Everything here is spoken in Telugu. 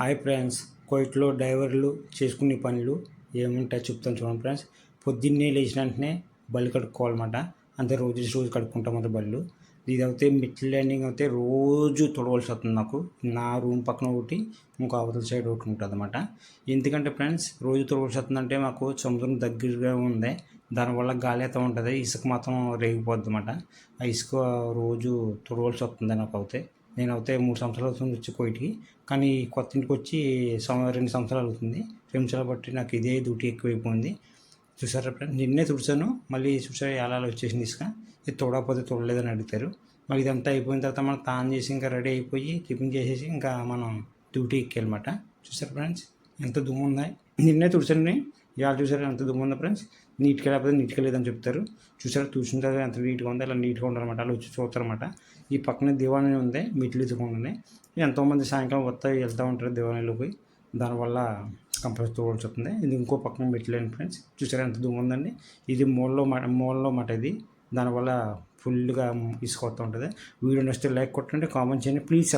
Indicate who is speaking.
Speaker 1: హాయ్ ఫ్రెండ్స్ కోయిట్లో డ్రైవర్లు చేసుకునే పనులు ఏముంటాయో చెప్తాను చూడండి ఫ్రెండ్స్. పొద్దున్నే లేచిన వెంటనే బళ్ళు కడుక్కోవాలన్నమాట. అంతే రోజు రోజు కడుక్కుంటాం బళ్ళు. ఇది అయితే మిట్ ల్యాండింగ్ అయితే రోజు తొడవలసి వస్తుంది నాకు. నా రూమ్ పక్కన ఒకటి ఇంకో అవతల సైడ్ ఒకటి ఉంటుంది అనమాట ఎందుకంటే ఫ్రెండ్స్ రోజు తొడవలసి వస్తుందంటే మాకు సముద్రం దగ్గరగా ఉంది. దానివల్ల గాలి అయితే ఉంటుంది. ఇసుక మాత్రం రేగిపోద్ది అనమాట ఆ ఇసుక రోజు తొడవలసి వస్తుంది నాకు అయితే నేను అయితే మూడు సంవత్సరాలు అవుతుంది వచ్చి కోయిట్కి కానీ కొత్త ఇంటికి వచ్చి రెండు సంవత్సరాలు అవుతుంది. రెండు సంవత్సరాలు బట్టి నాకు ఇదే డ్యూటీ ఎక్కువైపోయింది. చూసారా ఫ్రెండ్ నిన్నే తుడిచాను. మళ్ళీ చూసారా ఎలా వచ్చేసింది ఇసుక? ఇది తోడకపోతే తోడలేదని అడుగుతారు. మళ్ళీ ఇదంతా అయిపోయిన తర్వాత మనం తాన్ చేసి ఇంకా రెడీ అయిపోయి టిఫిన్ చేసేసి ఇంకా మనం డ్యూటీ ఎక్కాలన్నమాట చూసారా ఫ్రెండ్స్ ఎంత దుమ్ము ఉన్నాయి నిన్నే తుడిచాను ఇవాళ చూసారా ఎంత దుమ్ము ఉందా ఫ్రెండ్స్ నీట్గా లేకపోతే నీట్గా లేదని చెప్తారు. చూసారా? చూసిన తర్వాత ఎంత నీట్గా ఉందో అలా నీట్గా ఉండాలన్నమాట. అలా వచ్చి చూస్తారన్నమాట. ఈ పక్కనే దివాణి ఉంది మెట్లు ఎత్తుకుంటుంది ఎంతోమంది సాయంకాలం వస్తా వెళ్తూ ఉంటారు దివాణిలో పోయి. దానివల్ల కంపల్సరీ తోడాల్సి వస్తుంది. ఇది ఇంకో పక్కన మెట్లేండి ఫ్రెండ్స్ చూసారా ఎంత దూరం ఉందండి? ఇది మూలలో మ మూలలో మాట ఇది. దానివల్ల ఫుల్గా ఇసుక వస్తూ ఉంటుంది. వీడియో నచ్చితే లైక్ కొట్టండి కామెంట్ చేయండి. ప్లీజ్